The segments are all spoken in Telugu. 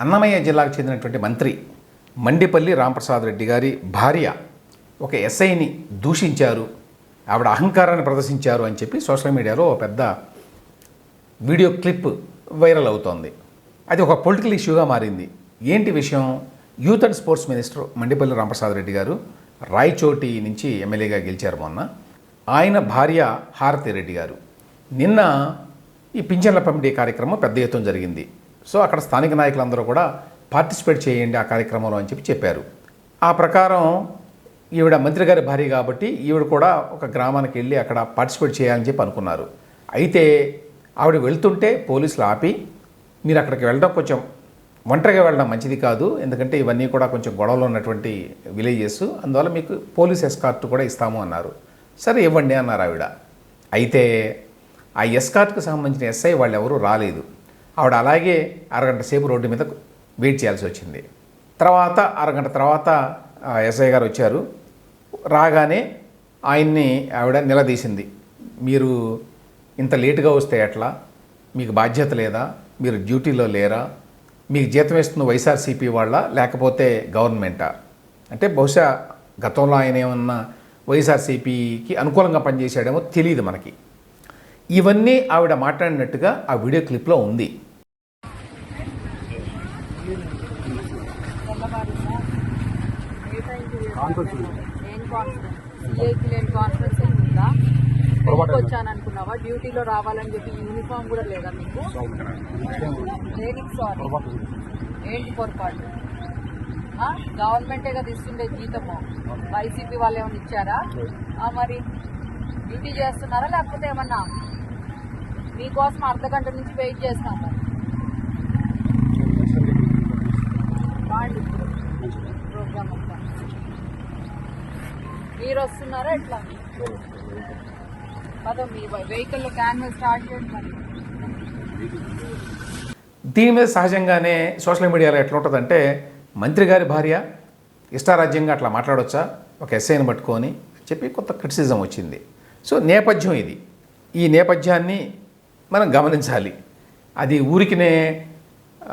అన్నమయ్య జిల్లాకు చెందినటువంటి మంత్రి మండిపల్లి రాంప్రసాద్ రెడ్డి గారి భార్య ఒక ఎస్ఐని దూషించారు. ఆవిడ అహంకారాన్ని ప్రదర్శించారు అని చెప్పి సోషల్ మీడియాలో ఒక పెద్ద వీడియో క్లిప్ వైరల్ అవుతోంది. అది ఒక పొలిటికల్ ఇష్యూగా మారింది. ఏంటి విషయం? Youth and sports minister Mandipalli Ramprasad Reddy గారు రాయచోటి నుంచి ఎమ్మెల్యేగా గెలిచారు మొన్న. ఆయన భార్య హారతి రెడ్డి గారు. నిన్న ఈ పింఛన్ల పంపిణీ కార్యక్రమం పెద్ద ఎత్తున జరిగింది. సో అక్కడ స్థానిక నాయకులందరూ కూడా పార్టిసిపేట్ చేయండి ఆ కార్యక్రమంలో అని చెప్పి చెప్పారు. ఆ ప్రకారం ఈవిడ మంత్రి గారి భార్య కాబట్టి ఈవిడ కూడా ఒక గ్రామానికి వెళ్ళి అక్కడ పార్టిసిపేట్ చేయాలని చెప్పి అనుకున్నారు. అయితే ఆవిడ వెళ్తుంటే పోలీసులు ఆపి మీరు అక్కడికి వెళ్ళడం కొంచెం ఒంటరిగా వెళ్ళడం మంచిది కాదు. ఎందుకంటే ఇవన్నీ కూడా కొంచెం గొడవలు ఉన్నటువంటి విలేజెస్. అందువల్ల మీకు పోలీస్ ఎస్కార్ట్ కూడా ఇస్తాము అన్నారు. సరే ఇవ్వండి అన్నారు ఆవిడ. అయితే ఆ ఎస్కార్ట్కు సంబంధించిన ఎస్ఐ వాళ్ళు ఎవరూ రాలేదు. ఆవిడ అలాగే అరగంట సేపు రోడ్డు మీద వెయిట్ చేయాల్సి వచ్చింది. తర్వాత అరగంట తర్వాత ఎస్ఐ గారు వచ్చారు. రాగానే ఆయన్ని ఆవిడ నిలదీసింది. మీరు ఇంత లేటుగా వస్తే ఎట్లా? మీకు బాధ్యత లేదా? మీరు డ్యూటీలో లేరా? మీకు జీతం ఇస్తున్న వైఎస్ఆర్సీపీ వాళ్ళ లేకపోతే గవర్నమెంటా? అంటే బహుశా గతంలో ఆయన ఏమన్నా వైఎస్ఆర్సీపీకి అనుకూలంగా పనిచేశాడేమో తెలియదు మనకి. ఇవన్నీ ఆవిడ మాట్లాడినట్టుగా ఆ వీడియో క్లిప్లో ఉంది. వచ్చాను అనుకున్నావా డ్యూటీలో రావాలని చెప్పి యూనిఫామ్ కూడా లేదా మీకు సారీ ఏంటి పొరపాటు ఆ? గవర్నమెంటే కదా ఇస్తుండే జీతము. వైసీపీ వాళ్ళు ఏమైనా ఇచ్చారా? ఆ, మరి డ్యూటీ చేస్తున్నారా లేకపోతే ఏమన్నా మీకోసం అర్ధ గంట నుంచి వెయిట్ చేస్తాం ప్రోగ్రామ్ అంతా మీరు వస్తున్నారా ఎట్లా? పదో మీ వెహికల్ క్యాన్వల్ స్టార్ట్ చేయండి దీని మీద సహజంగానే సోషల్ మీడియాలో ఎట్లా ఉంటుందంటే మంత్రి గారి భార్య ఇష్టారాజ్యంగా అట్లా మాట్లాడొచ్చా? ఒక ఎస్ఐని పట్టుకొని చెప్పి కొత్త క్రిటిసిజం వచ్చింది. సో నేపథ్యం ఇది. ఈ నేపథ్యాన్ని మనం గమనించాలి. అది ఊరికినే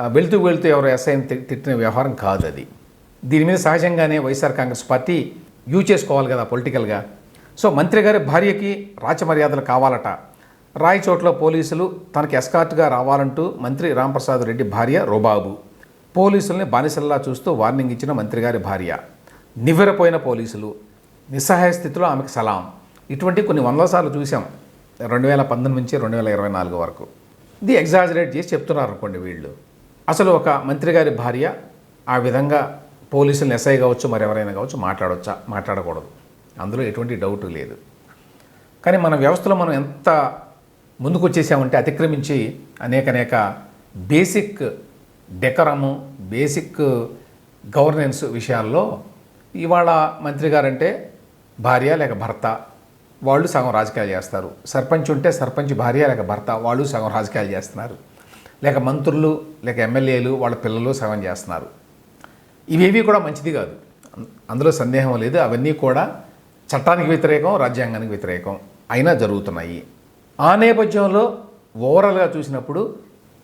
వెళుతూ వెళుతూ ఎవరు ఎవరో ఎస్ఐని తి- తిట్టిన వ్యవహారం కాదు అది. దీని మీద సహజంగానే వైఎస్ఆర్ కాంగ్రెస్ పార్టీ యూజ్ చేసుకోవాలి కదా పొలిటికల్గా. సో మంత్రి గారి భార్యకి రాచమర్యాదలు కావాలట. రాయచోట్ల పోలీసులు తనకి ఎస్కార్ట్గా రావాలంటూ మంత్రి రాంప్రసాద్ రెడ్డి భార్య రోబాబు. పోలీసుల్ని బానిసల్లా చూస్తూ వార్నింగ్ ఇచ్చిన మంత్రి గారి భార్య. నివ్వెరపోయిన పోలీసులు. నిస్సహాయ స్థితిలో ఆమెకు సలాం. ఇటువంటి కొన్ని వందల సార్లు చూసాం రెండు వేల పంతొమ్మిది నుంచి రెండు వేల ఇరవై నాలుగు వరకు. ఇది ఎగ్జాజరేట్ చేసి చెప్తున్నారు అనుకోండి వీళ్ళు. అసలు ఒక మంత్రి గారి భార్య ఆ విధంగా పోలీసులను ఎస్ఐ కావచ్చు మరెవరైనా కావచ్చు మాట్లాడవచ్చా మాట్లాడకూడదు. అందులో ఎటువంటి డౌట్ లేదు. కానీ మన వ్యవస్థలో మనం ఎంత ముందుకు వచ్చేసామంటే అతిక్రమించి అనేక అనేక బేసిక్ డెకరము బేసిక్ గవర్నెన్స్ విషయాల్లో ఇవాళ మంత్రి గారంటే భార్య లేక భర్త వాళ్ళు సగం రాజకీయాలు చేస్తారు. సర్పంచ్ ఉంటే సర్పంచ్ భార్య లేక భర్త వాళ్ళు సగం రాజకీయాలు చేస్తున్నారు. లేక మంత్రులు లేక ఎమ్మెల్యేలు వాళ్ళ పిల్లలు సగం చేస్తున్నారు. ఇవేవి కూడా మంచిది కాదు. అందులో సందేహం లేదు. అవన్నీ కూడా చట్టానికి వ్యతిరేకం రాజ్యాంగానికి వ్యతిరేకం అయినా జరుగుతున్నాయి. ఆ నేపథ్యంలో ఓవరాల్గా చూసినప్పుడు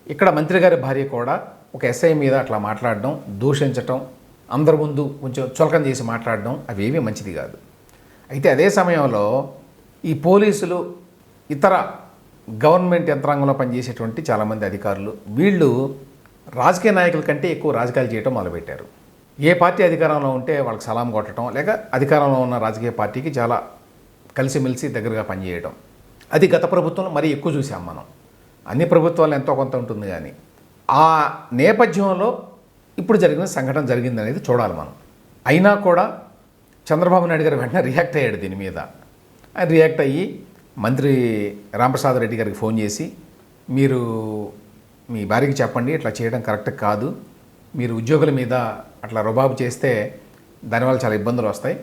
ఇక్కడ మంత్రి గారి భార్య కూడా ఒక ఎస్ఐ మీద అట్లా మాట్లాడడం దూషించటం అందరి ముందు కొంచెం చులకం చేసి మాట్లాడడం అవేమీ మంచిది కాదు. అయితే అదే సమయంలో ఈ పోలీసులు ఇతర గవర్నమెంట్ యంత్రాంగంలో పనిచేసేటువంటి చాలామంది అధికారులు వీళ్ళు రాజకీయ నాయకుల కంటే ఎక్కువ రాజకీయాలు చేయటం మొదలుపెట్టారు. ఏ పార్టీ అధికారంలో ఉంటే వాళ్ళకి సలాం కొట్టడం లేక అధికారంలో ఉన్న రాజకీయ పార్టీకి చాలా కలిసిమెలిసి దగ్గరగా పనిచేయడం అది గత ప్రభుత్వంలో మరీ ఎక్కువ చూసాం మనం. అన్ని ప్రభుత్వాలు ఎంతో కొంత ఉంటుంది కానీ ఆ నేపథ్యంలో ఇప్పుడు జరిగిన సంఘటన జరిగిందనేది చూడాలి మనం. అయినా కూడా చంద్రబాబు నాయుడు గారు వెంటనే రియాక్ట్ అయ్యాడు దీని మీద. ఆయన రియాక్ట్ అయ్యి మంత్రి రామప్రసాద్ రెడ్డి గారికి ఫోన్ చేసి మీరు మీ భార్యకి చెప్పండి ఇట్లా చేయడం కరెక్ట్ కాదు. మీరు ఉద్యోగుల మీద అట్లా రుబాబు చేస్తే దానివల్ల చాలా ఇబ్బందులు వస్తాయి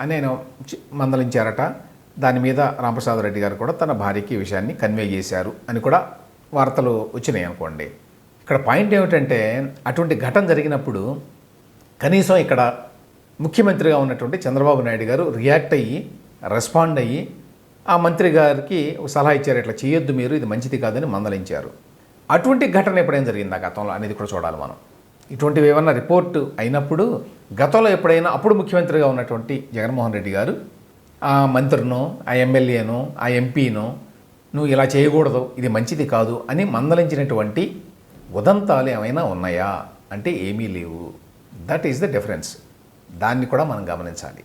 అని నేను మందలించారట. దాని మీద రామప్రసాద్ రెడ్డి గారు కూడా తన భార్యకి ఈ విషయాన్ని కన్వే చేశారు అని కూడా వార్తలు వచ్చినాయి అనుకోండి. ఇక్కడ పాయింట్ ఏమిటంటే అటువంటి ఘటన జరిగినప్పుడు కనీసం ఇక్కడ ముఖ్యమంత్రిగా ఉన్నటువంటి చంద్రబాబు నాయుడు గారు రియాక్ట్ అయ్యి రెస్పాండ్ అయ్యి ఆ మంత్రి గారికి సలహా ఇచ్చారు ఇట్లా చేయొద్దు మీరు ఇది మంచిది కాదని మందలించారు. అటువంటి ఘటన ఎప్పుడైనా జరిగిందా గతంలో? అనేది కూడా చూడాలి మనం. ఇటువంటివి ఏమన్నా రిపోర్ట్ అయినప్పుడు గతంలో ఎప్పుడైనా అప్పుడు ముఖ్యమంత్రిగా ఉన్నటువంటి జగన్మోహన్ రెడ్డి గారు ఆ మంత్రినో ఆ ఎమ్మెల్యేనో ఆ ఎంపీనో నువ్వు ఇలా చేయకూడదు ఇది మంచిది కాదు అని మందలించినటువంటి ఉదంతాలు ఏమైనా ఉన్నాయా? అంటే ఏమీ లేవు. దట్ ఈస్ ద డిఫరెన్స్ దాన్ని కూడా మనం గమనించాలి.